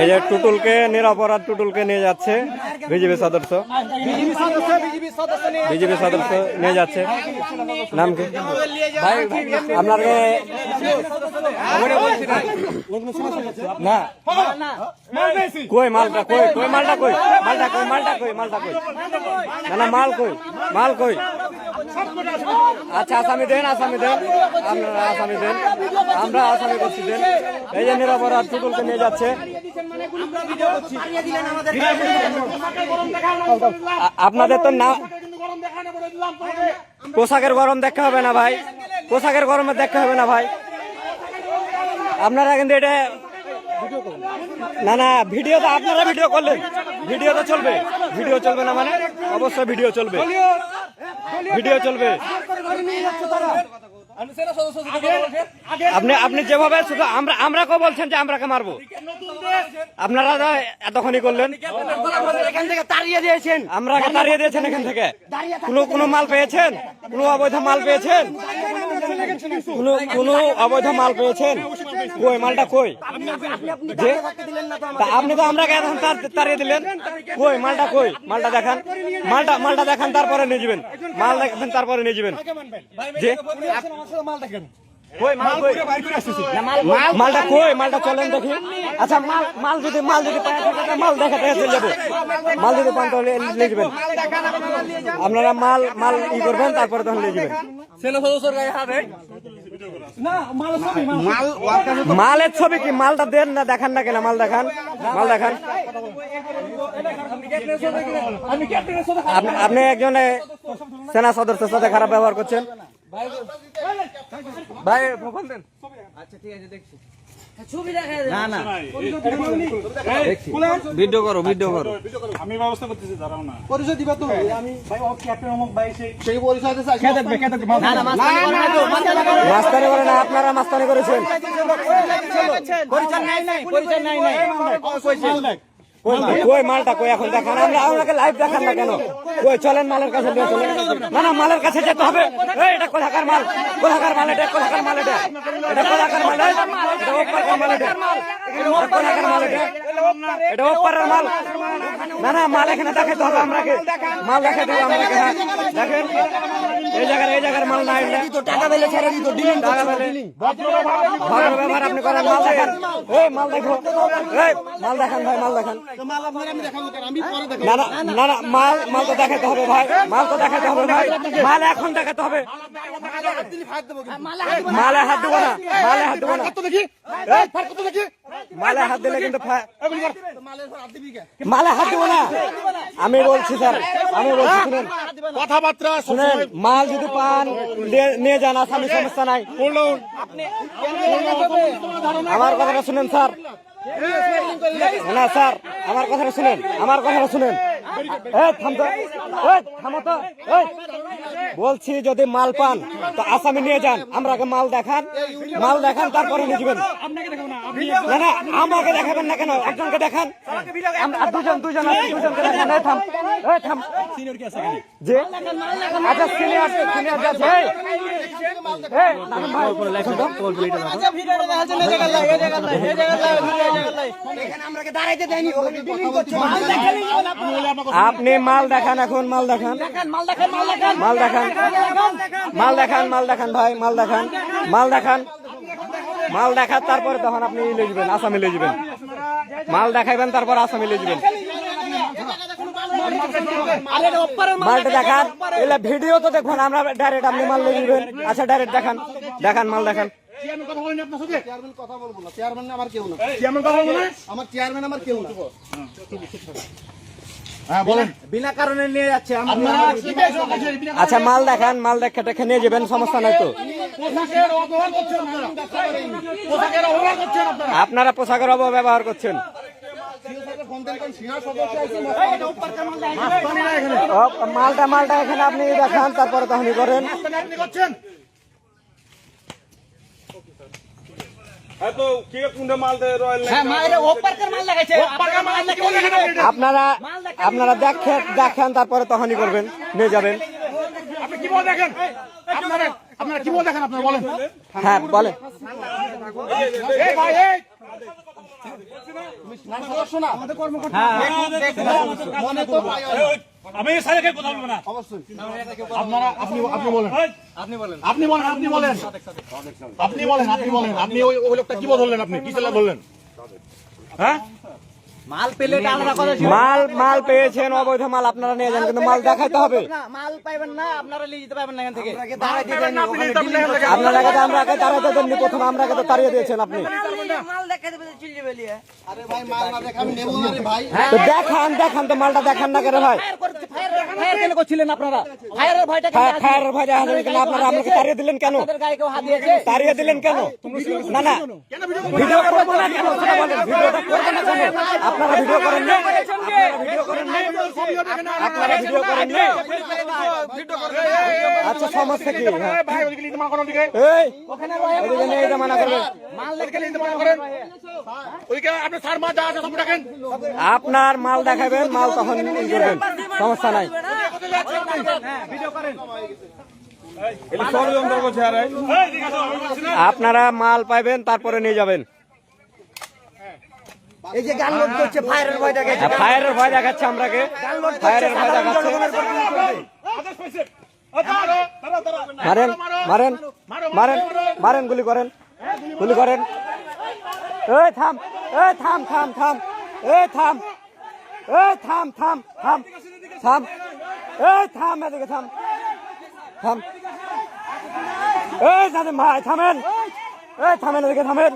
এই যে টুটুলকে নিরাপরাধ টুটুলকে নিয়ে যাচ্ছে বিজেপি সদস্য। বিজেপি সদস্য নিয়ে যাচ্ছে। নাম কি? ভাই আপনাকে না। কই মালটা? কই? কই মালটা কই? মালটা কই? মালটা কই? মালটা কই? না, মাল কই? মাল কই? আচ্ছা আসামি দেন আসামি দেন। আপনারা আসামি দেন। আমরা আসামি করছি দেন এই যে নিরাপরাধ টুটুলকে নিয়ে যাচ্ছে। আপনাদের তো না পোশাকের গরম দেখা হবে না ভাই। পোশাকের গরমে দেখা হবে না ভাই। আপনারা কিন্তু এটা না না, ভিডিও তো আপনারা ভিডিও করলেন। ভিডিও তো চলবে। ভিডিও চলবে না মানে? অবশ্যই ভিডিও চলবে। ভিডিও চলবে। আপনি আপনি যেভাবে শুধু আমরা আমরা কেউ বলছেন যে আমরাকে মারবো। আপনারা এতক্ষণই করলেন। এখান থেকে তাড়িয়ে দিয়েছেন। আমরা তাড়িয়ে দিয়েছেন এখান থেকে। কোনো কোনো মাল পেয়েছেন? কোনো অবৈধ মাল পেয়েছেন? কোনো কোনো অবৈধ মাল পেয়েছেন? কই মালটা কই? আপনি তো আমরা এখন তার- তাড়িয়ে দিলেন। কই মালটা কই? মালটা দেখান। মালটা মালটা দেখান তারপরে নিয়ে যাবেন। মাল দেখান তারপরে নিয়ে যাবেন। যে? মাল কই? মালটা কই? মালটা চলেন দেখি। আচ্ছা মাল মাল যদি মাল যদি মাল দেখে দেখে চলে যাব। মাল যদি পান তাহলে নিয়ে যাবেন। আপনারা মাল মাল ই করবেন তারপরে তখন নিয়ে যাবেন। মালের ছবি কি? মালটা দেন না দেখান না কেন? মাল দেখান মাল দেখান। আপনি- আপনি একজন সেনা সদস্যের সাথে খারাপ ব্যবহার করছেন। ভাই ফোন দেন। ভিডিও করো ভিডিও করো। আমি ব্যবস্থা করতেছি দাঁড়াও না। পরিচয় দিবা তো আমি ভাই ও ক্যাপ্টেন অমুক ভাই সেই পরিচয় দিতে কে দেখবে কে দেখবে না না মাস্তানি করে না আপনারা মাস্তানি করেছেন। পরিচয় নাই নাই পরিচয় নাই নাই। কই মালটা কই এখন দেখান আমরা আপনাকে লাইভ দেখান না কেন কই চলেন মালের কাছে নিয়ে চলেন না না মালের কাছে যেতে হবে এই, এটা কোথাকার মাল কোথাকার মাল এটা কোথাকার মাল এটা এটা কোথাকার মাল? এটা ওপারের মাল এটা কোথাকার মাল এটা এটা ওপারের মাল না না মাল এখানে দেখাতে হবে আমরাকে মাল দেখাতে হবে আমরাকে হ্যাঁ দেখেন এই জায়গার মাল না এটা। টাকা পেলে ছেড়ে দিত ডিলিং টাকা পেলে। ভদ্র ব্যবহার আপনি করেন মাল দেখান। এই মাল দেখো। এই মাল দেখান ভাই মাল দেখান। মাল আপনার আমি দেখাবো আমি পরে দেখাবো না না মাল মাল তো দেখাতে হবে ভাই। মাল তো দেখাতে হবে ভাই। মাল এখন দেখাতে হবে। মালে হাত দেবো না মালে হাত দেবো না। মালে হাত দিলে কিন্তু মালে হাত দেবো না। আমি বলছি স্যার আমি বলছি শুনেন। কথাবার্তা শুনেন মাল যদি পান নিয়ে- নিয়ে যান আসামি সমস্যা নাই। আমার কথাটা শুনেন স্যার। না স্যার আমার কথাটা শুনেন আমার কথাটা শুনেন। থামতো থাম তো। বলছি যদি মাল পান তো আসামি নিয়ে যান। আমরা মাল দেখান। মাল দেখান তারপরে নিয়ে যাবেন। না না আমাকে দেখাবেন না কেন? একজনকে দেখান। দুজন দুজন আছে দুজনকে দেখান। থাম এই থাম। যে আচ্ছা সিনিয়র সিনিয়র যে আছে এই, এই, দাঁড়ান ভাই, লেখো তো। আপনি মাল দেখান এখন মাল দেখান মাল দেখান। মাল দেখান। মাল দেখান মাল দেখান ভাই মাল দেখান মাল দেখান। মাল দেখান তারপরে তখন আপনি লিয়ে যাবেন আসামি লিয়ে যাবেন মাল দেখাইবেন তারপর আসামি লিয়ে যাবেন মালটা দেখান এলে ভিডিও তো দেখুন আমরা ডাইরেক্ট আপনি মাল লিয়ে যাবেন আচ্ছা ডাইরেক্ট দেখান দেখান মাল দেখান। চেয়ারম্যান কথা বলেন আপনার সাথে? চেয়ারম্যান কথা বলব না। চেয়ারম্যান আমার কেউ না। চেয়ারম্যান কথা বলব না? আমার চেয়ারম্যান আমার কেউ না। বিনা কারণে নিয়ে যাচ্ছে আচ্ছা মাল দেখান মাল দেখে দেখে নিয়ে যাবেন সমস্যা নাই তো। আপনারা। পোশাকের অবহেলা করছেন আপনারা। আপনারা পোশাকের অপব্যবহার করছেন। মালটা মালটা এখানে আপনি দেখান তারপরে তখনই করেন। আপনি এটা? আপনারা আপনারা দেখেন দেখেন তারপরে তখনই করবেন নিয়ে যাবেন। আপনি কি দেখেন? আপনারা আপনারা কি বল দেখেন? আপনারা বলেন। হ্যাঁ বলেন। মনে আমি স্যারকে কথা বলব না। অবশ্যই। আপনারা আপনি আপনি বলেন। আপনি বলেন। আপনি বলেন আপনি বলেন। আপনি বলেন আপনি বলেন। আপনি ওই ওই লোকটা কি বললেন আপনি? কি বললেন? হ্যাঁ? মাল পেলে আলাদা কথা মাল মাল পেয়েছেন অবৈধ মাল আপনারা নিয়ে যান কিন্তু মাল দেখাইতে হবে। মাল পাইবেন না আপনারা নিয়ে যেতে পারবেন না এখান থেকে। আপনার কাছে আমরা আগে তাড়াতে দেননি প্রথমে আমরা আগে তাড়িয়ে দিয়েছেন আপনি। আরে ভাই মাল না দেখে আমি নেব না রে ভাই। তো দেখান দেখান তো মালটা দেখান না কেন ভাই? ফায়ার করতে- ফায়ার- ফায়ার কেন করছিলেন আপনারা? ফায়ারের ভয়টা ফায়ারের ভয় দেখা কেন? আপনারা আমাকে তাড়িয়ে দিলেন কেন? আপনাদের গায়ে কেউ হাত দিয়েছে? তাড়িয়ে দিলেন কেন? না না। ভিডিও করব না কেন? ভিডিওটা করব না কেন? আপনারা ভিডিও করেন না আপনারা ভিডিও করেন না আপনারা ভিডিও করেন না আচ্ছা সমস্যা কি? হ্যাঁ। আপনার মাল দেখাবেন মাল তখন করবেন সমস্যা নাই। না। আপনারা মাল পাইবেন তারপরে নিয়ে যাবেন। এই যে গান লোড করছে ফায়ারের ভয়টা গেছে হ্যাঁ, ফায়ারের ভয় দেখাচ্ছে আমরাকে। ফায়ারের ভয় দেখাচ্ছে। মারেন মারেন মারেন মারেন গুলি করেন গুলি করেন। এই থাম এই থাম থাম থাম এই থাম এই থাম থাম থাম থাম এই থাম এদিকে থাম থাম। এই জানেন ভাই থামেন। এই থামেন এদিকে থামেন।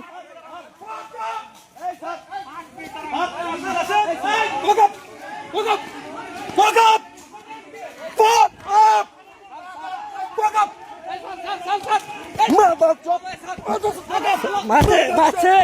মারছে মারছে